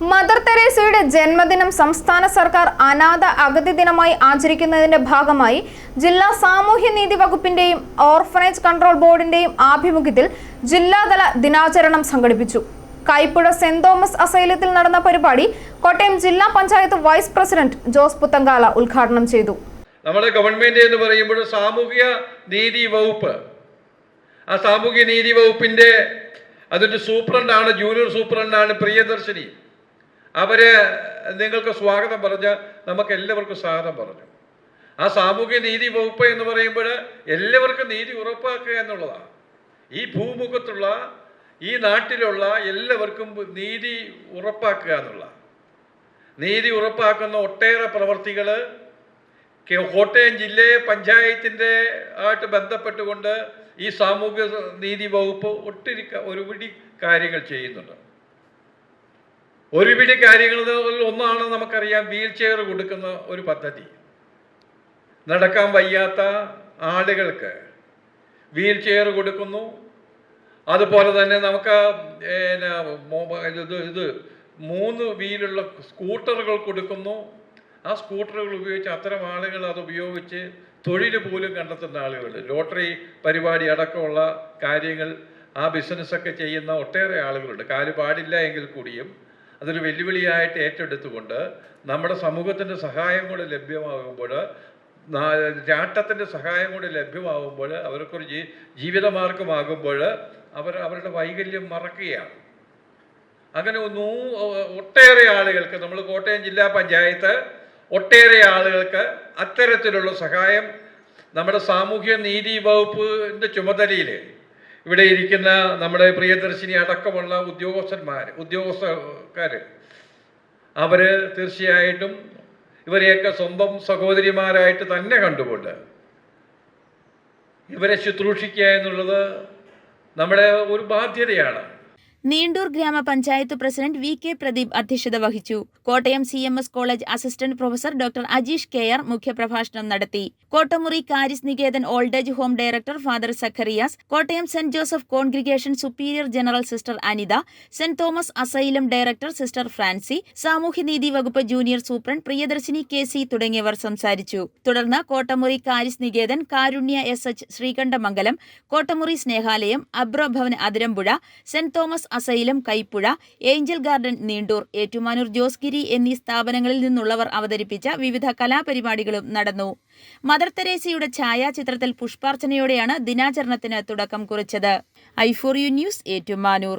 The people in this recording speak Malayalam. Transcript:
മദർ തെരേസയുടെ ജന്മദിനം സംസ്ഥാന സർക്കാർ അനാഥ അഗതി ദിനമായി ആചരിക്കുന്നതിന്റെ ഭാഗമായി ജില്ലാ സാമൂഹ്യനീതി വകുപ്പിന്റെയും ഓർഫനേജ് കൺട്രോൾ ബോർഡിന്റെയും ആഭിമുഖ്യത്തിൽ ജില്ലാതല ദിനാചരണം സംഘടിപ്പിച്ചു. കൈപ്പുഴ സെന്റ് തോമസ് അസൈലത്തിൽ നടന്ന പരിപാടി കോട്ടയം ജില്ലാ പഞ്ചായത്ത് വൈസ് പ്രസിഡന്റ് ജോസ് പുത്തങ്കാല ഉദ്ഘാടനം ചെയ്തു. നമ്മുടെ ഗവൺമെന്റ് എന്ന് പറയുമ്പോൾ സാമൂഹ്യ നീതി വകുപ്പ്. ആ സാമൂഹ്യ നീതി വകുപ്പിന്റെ അതിന്റെ സൂപ്രണ്ടാണ് ജൂനിയർ സൂപ്രണ്ടാണ് പ്രിയദർശിനി. അവർ നിങ്ങൾക്ക് സ്വാഗതം പറഞ്ഞ് നമുക്ക് എല്ലാവർക്കും സ്വാഗതം പറഞ്ഞു. ആ സാമൂഹ്യ നീതി വകുപ്പ് എന്ന് പറയുമ്പോൾ എല്ലാവർക്കും നീതി ഉറപ്പാക്കുക എന്നുള്ളതാണ്. ഈ ഭൂമുഖത്തുള്ള ഈ നാട്ടിലുള്ള എല്ലാവർക്കും നീതി ഉറപ്പാക്കുക എന്നുള്ള നീതി ഉറപ്പാക്കുന്ന ഒട്ടേറെ പ്രവർത്തികൾ കോട്ടയം ജില്ലയെ പഞ്ചായത്തിന്റെ ആയിട്ട് ബന്ധപ്പെട്ടുകൊണ്ട് ഈ സാമൂഹ്യ നീതി വകുപ്പ് ഒട്ടിരിക്ക ക- ഒരുപിടി കാര്യങ്ങൾ ചെയ്യുന്നുണ്ട്. ഒരുപിടി കാര്യങ്ങളിൽ ഒന്നാണ് നമുക്കറിയാം വീൽ ചെയർ കൊടുക്കുന്ന ഒരു പദ്ധതി. നടക്കാൻ വയ്യാത്ത ആളുകൾക്ക് വീൽ ചെയർ കൊടുക്കുന്നു. അതുപോലെ തന്നെ നമുക്ക് ഇത് ഇത് മൂന്ന് വീലുള്ള സ്കൂട്ടറുകൾ കൊടുക്കുന്നു. ആ സ്കൂട്ടറുകൾ ഉപയോഗിച്ച് അത്തരം ആളുകൾ അത് ഉപയോഗിച്ച് തൊഴിൽ പോലും കണ്ടെത്തുന്ന ആളുകൾ. ലോട്ടറി പരിപാടി അടക്കമുള്ള കാര്യങ്ങൾ ആ ബിസിനസ്സൊക്കെ ചെയ്യുന്ന ഒട്ടേറെ ആളുകളുണ്ട്. കാൽ പാടില്ല എങ്കിൽ കൂടിയും അതൊരു വെല്ലുവിളിയായിട്ട് ഏറ്റെടുത്തുകൊണ്ട് നമ്മുടെ സമൂഹത്തിന്റെ സഹായം കൂടെ ലഭ്യമാകുമ്പോൾ രാഷ്ട്രത്തിന്റെ സഹായം കൂടെ ലഭ്യമാകുമ്പോൾ അവർക്കൊരു ജീ ജീവിതമാർഗമാകുമ്പോൾ അവർ അവരുടെ വൈകല്യം മറക്കുകയാണ്. അങ്ങനെ നൂ ഒട്ടേറെ ആളുകൾക്ക് നമ്മൾ കോട്ടയം ജില്ലാ പഞ്ചായത്ത് ഒട്ടേറെ ആളുകൾക്ക് അത്തരത്തിലുള്ള സഹായം നമ്മുടെ സാമൂഹ്യ നീതി വകുപ്പിന്റെ ചുമതലയിൽ ഇവിടെ ഇരിക്കുന്ന നമ്മുടെ പ്രിയദർശിനി അടക്കമുള്ള ഉദ്യോഗസ്ഥന്മാർ ഉദ്യോഗസ്ഥക്കാർ അവർ തീർച്ചയായിട്ടും ഇവരെയൊക്കെ സ്വന്തം സഹോദരിമാരായിട്ട് തന്നെ കണ്ടുകൊണ്ട് ഇവരെ ശുശ്രൂഷിക്കുക എന്നുള്ളത് നമ്മുടെ ഒരു ബാധ്യതയാണ്. നീണ്ടൂർ ഗ്രാമപഞ്ചായത്ത് പ്രസിഡന്റ് വി കെ പ്രദീപ് അധ്യക്ഷത വഹിച്ചു. Kottayam C M S college assistant professor doctor Ajeesh K R മുഖ്യപ്രഭാഷണം നടത്തി. Kottamuri Charis Niketan old age home director father Zacharias Kottayam saint Joseph congregation superior general sister Anitha saint Thomas asylum director sister Francy സാമൂഹ്യനീതി വകുപ്പ് junior superintendent Priyadarshini K C തുടങ്ങിയവർ സംസാരിച്ചു. തുടർന്ന് Kottamuri Charis Niketan Karunya S H Sreekandamangalam Kottamuri Snehalayam Abro Bhavan Athirampuzha saint Thomas asylum Kaipuzha angel garden Neendoor Ettumanoor Josegiri എന്നീ സ്ഥാപനങ്ങളിൽ നിന്നുള്ളവർ അവതരിപ്പിച്ച വിവിധ കലാപരിപാടികളും നടന്നു. മദർ തെരേസയുടെ ഛായാചിത്രത്തിൽ പുഷ്പാർച്ചനയോടെയാണ് ദിനാചരണത്തിന് തുടക്കം കുറിച്ചത്. I for you news Ettumanoor.